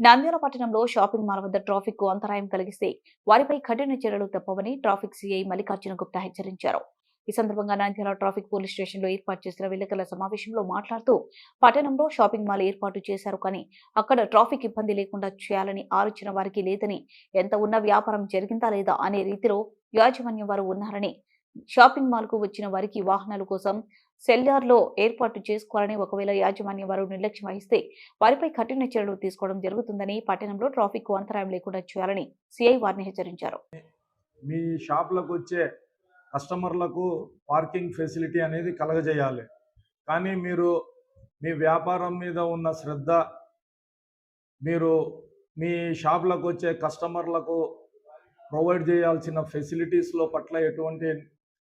నంద్యాల పట్టణంలో shopping mall వద్ద ట్రాఫిక్కు అంతరాయం కలిగిస్తే వారిపై కఠిన చర్యలు తప్పవని ట్రాఫిక్ సిఐ మల్లికార్జున గుప్తా హెచ్చరించారు. ఈ సందర్భంగా నంద్యాల ట్రాఫిక్ పోలీస్ స్టేషన్లో ఏర్పాటు చేసిన విలేకరుల సమావేశంలో మాట్లాడుతూ పట్టణంలో షాపింగ్ మాల్ ఏర్పాటు చేశారు కానీ అక్కడ ట్రాఫిక్ ఇబ్బంది లేకుండా చేయాలని ఆలోచన వారికి లేదని ఎంత ఉన్న వ్యాపారం జరిగిందా లేదా అనే రీతిలో యాజమాన్యం వారు ఉన్నారని షాపింగ్ మాల్కు వచ్చిన వారికి వాహనాల కోసం సెల్లార్లో ఏర్పాటు చేసుకోవాలని ఒకవేళ యాజమాన్యం వారు నిర్లక్ష్యం వహిస్తే వారిపై కఠిన చర్యలు తీసుకోవడం జరుగుతుందని పట్టణంలో ట్రాఫిక్ అంతరాయం లేకుండా చేయాలని సిఐ వారిని హెచ్చరించారు. మీ షాప్లకు వచ్చే కస్టమర్లకు పార్కింగ్ ఫెసిలిటీ అనేది కలగజేయాలి. కానీ మీరు మీ వ్యాపారం మీద ఉన్న శ్రద్ధ మీరు మీ షాప్లకు వచ్చే కస్టమర్లకు ప్రొవైడ్ చేయాల్సిన ఫెసిలిటీస్లో పట్ల ఎటువంటి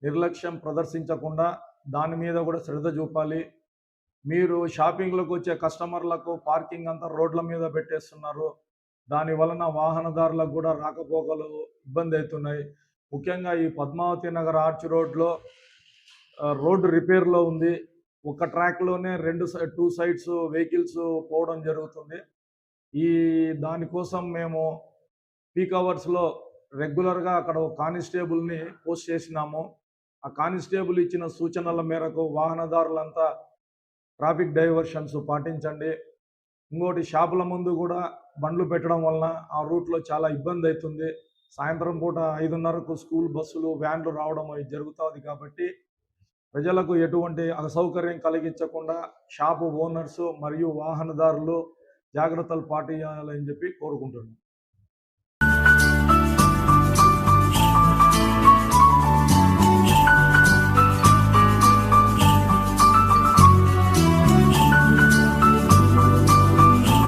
నిర్లక్ష్యం ప్రదర్శించకుండా దాని మీద కూడా శ్రద్ధ చూపాలి. మీరు షాపింగ్లకు వచ్చే కస్టమర్లకు పార్కింగ్ అంతా రోడ్ల మీద పెట్టేస్తున్నారు. దాని వలన వాహనదారులకు కూడా రాకపోకలు ఇబ్బంది అవుతున్నాయి. ముఖ్యంగా ఈ పద్మావతి నగర్ ఆర్చ్ రోడ్లో రోడ్డు రిపేర్లో ఉంది. ఒక ట్రాక్లోనే రెండు సైడ్ టూ సైడ్స్ వెహికల్స్ పోవడం జరుగుతుంది. ఈ దానికోసం మేము పీక్ అవర్స్లో రెగ్యులర్గా అక్కడ ఒక కానిస్టేబుల్ని పోస్ట్ చేసినాము. ఆ కానిస్టేబుల్ ఇచ్చిన సూచనల మేరకు వాహనదారులంతా ట్రాఫిక్ డైవర్షన్స్ పాటించండి. ఇంకోటి షాపుల ముందు కూడా బండ్లు పెట్టడం వలన ఆ రూట్లో చాలా ఇబ్బంది అవుతుంది. సాయంత్రం పూట ఐదున్నరకు స్కూల్ బస్సులు వ్యాన్లు రావడం అవి జరుగుతుంది కాబట్టి ప్రజలకు ఎటువంటి అసౌకర్యం కలిగించకుండా షాపు ఓనర్స్ మరియు వాహనదారులు జాగ్రత్తలు పాటించాలని చెప్పి కోరుకుంటున్నాను